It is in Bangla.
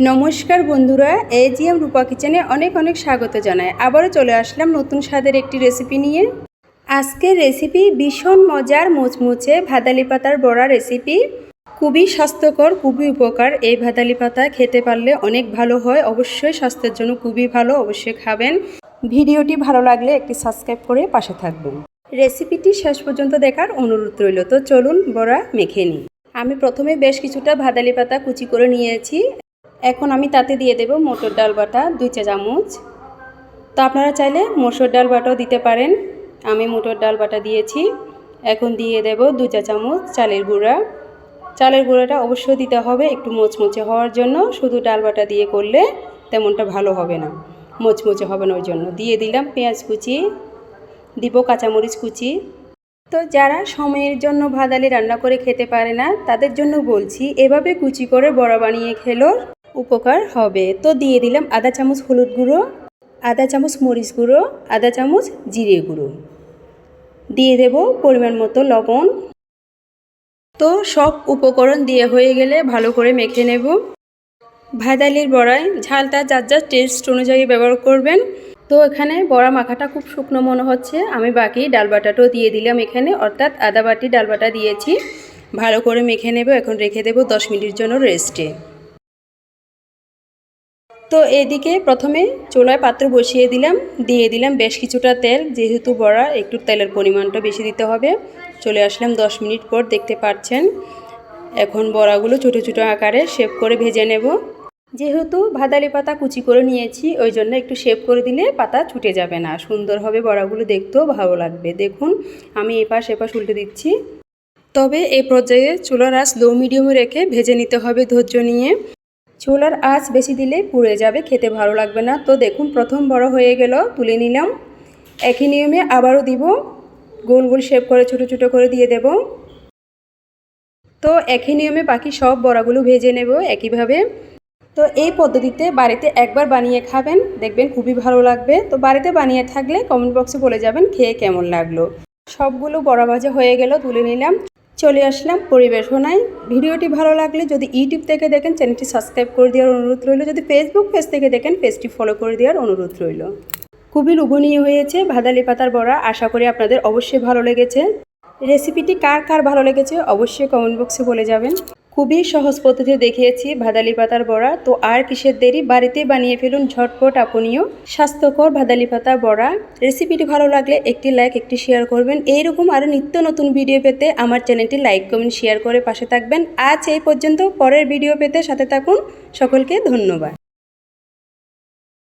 নমস্কার বন্ধুরা, এজিএম রূপা কিচেনে অনেক অনেক স্বাগত জানায় আবারও চলে আসলাম নতুন স্বাদের একটি রেসিপি নিয়ে। আজকের রেসিপি ভীষণ মজার, মুচমুচে ভাদালি পাতার বড়া রেসিপি খুবই স্বাস্থ্যকর, খুবই উপকার। এই ভাদালি পাতা খেতে পারলে অনেক ভালো হয়। অবশ্যই স্বাস্থ্যের জন্য খুবই ভালো, অবশ্যই খাবেন। ভিডিওটি ভালো লাগলে একটি সাবস্ক্রাইব করে পাশে থাকবেন। রেসিপিটি শেষ পর্যন্ত দেখার অনুরোধ রইল। তো চলুন বড়া মেখে নিই। আমি প্রথমে বেশ কিছুটা ভাদালি পাতা কুচি করে নিয়েছি। এখন আমি তাতে দিয়ে দেব মটর ডাল বাটা, দুই চা চামচ। তো আপনারা চাইলে মসুর ডাল বাটাও দিতে পারেন। আমি মটর ডাল বাটা দিয়েছি। এখন দিয়ে দেব দু চা চামচ চালের গুঁড়া। চালের গুঁড়াটা অবশ্যই দিতে হবে একটু মোচমোচে হওয়ার জন্য। শুধু ডাল বাটা দিয়ে করলে তেমনটা ভালো হবে না। মোচমোচে হবে না ওই জন্য। দিয়ে দিলাম পেঁয়াজ কুচি। দিব কাঁচামরিচ কুচি। তো যারা সময়ের জন্য ভাদালি রান্না করে খেতে পারে না, তাদের জন্য বলছি, এভাবে কুচি করে বড়া বানিয়ে খেলো। উপকার হবে। তো দিয়ে দিলাম আধা চামচ হলুদ গুঁড়ো আধা চামচ মরিচ গুঁড়ো আধা চামচ জিরে গুঁড়ো। দিয়ে দেব পরিমাণ মতো লবণ। তো সব উপকরণ দিয়ে হয়ে গেলে ভালো করে মেখে নেব। ভাদালির বড়ায় ঝালটা যার যার টেস্ট অনুযায়ী ব্যবহার করবেন। তো এখানে বড়া মাখাটা খুব শুকনো মনে হচ্ছে। আমি বাকি ডাল বাটাটাও দিয়ে দিলাম এখানে। অর্থাৎ আদা বাটি, ডাল বাটা দিয়েছি। ভালো করে মেখে নেব। এখন রেখে দেব দশ মিনিটের জন্য রেস্টে তো এদিকে প্রথমে চুলায় পাত্র বসিয়ে দিলাম, দিয়ে দিলাম বেশ কিছুটা তেল, যেহেতু বড়া, একটু তেলের পরিমাণটা বেশি দিতে হবে। চলে আসলাম দশ মিনিট পর, দেখতে পাচ্ছেন এখন বড়াগুলো ছোটো ছোটো আকারে শেপ করে ভেজে নেব। যেহেতু ভাদালি পাতা কুচি করে নিয়েছি, ওই জন্য একটু শেপ করে দিলে পাতা ছুটে যাবে না। সুন্দর হবে বড়াগুলো, দেখতেও ভালো লাগবে। দেখুন, আমি এপাশ এপাশ উল্টে দিচ্ছি। তবে এই পর্যায়ে চুলার আঁচ লো মিডিয়ামে রেখে ভেজে নিতে হবে ধৈর্য নিয়ে। চুলার আঁচ বেশি দিলে পুড়ে যাবে, খেতে ভালো লাগবে না। তো দেখুন, প্রথম বড় হয়ে গেল, তুলে নিলাম। একই নিয়মে আবারও দিব। গোল গোল শেপ করে, ছোট ছোট করে দিয়ে দেব। তো একই নিয়মে বাকি সব বড়াগুলো ভেজে নেব একইভাবে। তো এই পদ্ধতিতে বাড়িতে একবার বানিয়ে খাবেন, দেখবেন খুবই ভালো লাগবে। তো বাড়িতে বানিয়ে থাকলে কমেন্ট বক্সে বলে যাবেন খেয়ে কেমন লাগল। সবগুলো বড়া ভাজা হয়ে গেল, তুলে নিলাম। চলে আসলাম পরিবেশনায়। ভিডিওটি ভালো লাগলে যদি ইউটিউব থেকে দেখেন, চ্যানেলটি সাবস্ক্রাইব করে দেওয়ার অনুরোধ রইল। যদি ফেসবুক পেজ থেকে দেখেন, পেজটি ফলো করে দেওয়ার অনুরোধ রইল। খুবই লোভনীয় হয়েছে ভাদালি পাতার বড়া। আশা করি আপনাদের অবশ্যই ভালো লেগেছে। রেসিপিটি কার কার ভালো লেগেছে অবশ্যই কমেন্ট বক্সে বলে যাবেন। খুবই সহজ পদ্ধতিতে দেখিয়েছি, ভাদালি পাতার বড়া। তো আর কিসের দেরি? বাড়িতে বানিয়ে ফেলুন ঝটপট আপনিও। স্বাস্থ্যকর ভাদালি পাতা বড়া। রেসিপিটি ভালো লাগলে একটি লাইক, একটি শেয়ার করবেন। এইরকম আরও নিত্য নতুন ভিডিও পেতে আমার চ্যানেলটি লাইক, কমেন্ট, শেয়ার করে পাশে থাকবেন। আজ এই পর্যন্ত, পরের ভিডিও পেতে সাথে থাকুন। সকলকে ধন্যবাদ।